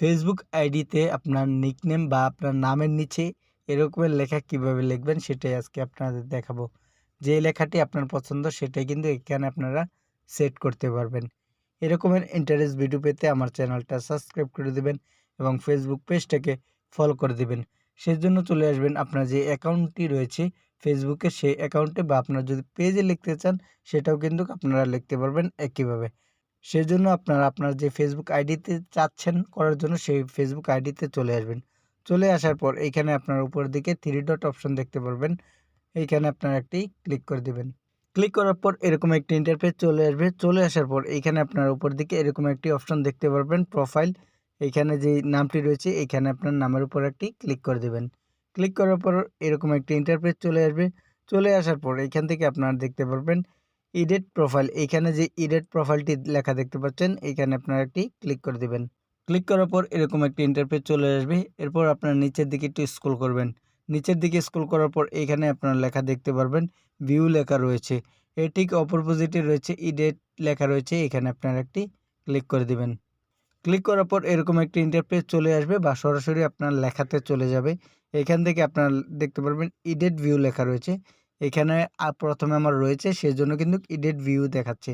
Facebook আইডিতে আপনার nickname বা আপনার নামের নিচে এরকমের লেখা কীভাবে লিখবেন সেটাই আজকে আপনাদের দেখাবো। যে লেখাটি আপনার পছন্দ সেটাই কিন্তু এখানে আপনারা সেট করতে পারবেন। এরকমের ইন্টারেস্ট ভিডিও পেতে আমার চ্যানেলটা সাবস্ক্রাইব করে দিবেন এবং ফেসবুক পেজটাকে ফলো করে দিবেন। সেই জন্য চলে আসবেন আপনার যে অ্যাকাউন্টটি রয়েছে ফেসবুকে সেই অ্যাকাউন্টে বা আপনার যদি পেজে লিখতে চান সেটাও কিন্তু আপনারা লিখতে পারবেন একইভাবে। সেই জন্য আপনারা, আপনার যে ফেসবুক আইডিতে চাচ্ছেন করার জন্য সেই ফেসবুক আইডিতে চলে আসবেন। চলে আসার পর এইখানে আপনার উপর দিকে থ্রি ডট অপশন দেখতে পারবেন। এইখানে আপনার একটি ক্লিক করে দিবেন। ক্লিক করার পর এরকম একটি ইন্টারফেস চলে আসবে। চলে আসার পর এইখানে আপনার উপর দিকে এরকম একটি অপশন দেখতে পারবেন প্রোফাইল এইখানে যে নামটি রয়েছে, এইখানে আপনার নামের উপর একটি ক্লিক করে দেবেন। ক্লিক করার পর এরকম একটি ইন্টারফেস চলে আসবে। চলে আসার পর এইখান থেকে আপনারা দেখতে পারবেন ইডেট প্রোফাইল এইখানে যে ইডেট প্রোফাইলটি লেখা দেখতে পাচ্ছেন, এইখানে আপনারা একটি ক্লিক করে দিবেন। ক্লিক করার পর এরকম একটি ইন্টারফেস চলে আসবে। এরপর আপনার নিচের দিকে একটু স্ক্রল করবেন। নিচের দিকে স্ক্রল করার পর এইখানে আপনার লেখা দেখতে পারবেন ভিউ লেখা রয়েছে। এর ঠিক অপোজিটে রয়েছে ইডেট লেখা রয়েছে এখানে আপনারা একটি ক্লিক করে দিবেন। ক্লিক করার পর এরকম একটি ইন্টারফেস চলে আসবে বা সরাসরি আপনার লেখাতে চলে যাবে। এখান থেকে আপনারা দেখতে পারবেন ইডেট ভিউ লেখা রয়েছে। এখানে প্রথমে আমার রয়েছে সেই জন্য কিন্তু ইডেট ভিউ দেখাচ্ছে।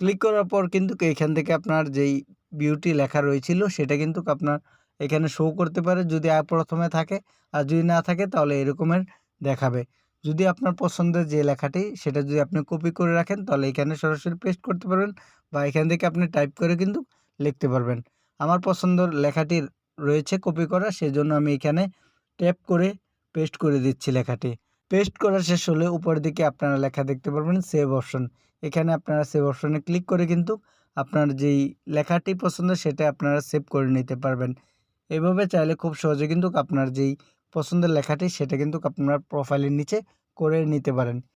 ক্লিক করার পর কিন্তু এখান থেকে আপনার যেই ভিউটি লেখা রয়েছিল, সেটা কিন্তু আপনার এখানে শো করতে পারে যদি প্রথমে থাকে। আর যদি না থাকে, তাহলে এরকমের দেখাবে। যদি আপনার পছন্দের যে লেখাটি, সেটা যদি আপনি কপি করে রাখেন, তাহলে এখানে সরাসরি পেস্ট করতে পারবেন বা এখান থেকে আপনি টাইপ করে কিন্তু লিখতে পারবেন। আমার পছন্দের লেখাটি রয়েছে কপি করা, সেজন্য আমি এখানে ট্যাপ করে পেস্ট করে দিচ্ছি লেখাটি। পেস্ট করা শেষ হলে উপরের দিকে আপনারা লেখা দেখতে পারবেন সেভ অপশন এখানে আপনারা সেভ অপশনে ক্লিক করে কিন্তু আপনার যেই লেখাটি পছন্দ সেটা আপনারা সেভ করে নিতে পারবেন। এভাবে চাইলে খুব সহজে কিন্তু আপনার যেই পছন্দের লেখাটি সেটা কিন্তু আপনার প্রোফাইলের নিচে করে নিতে পারেন।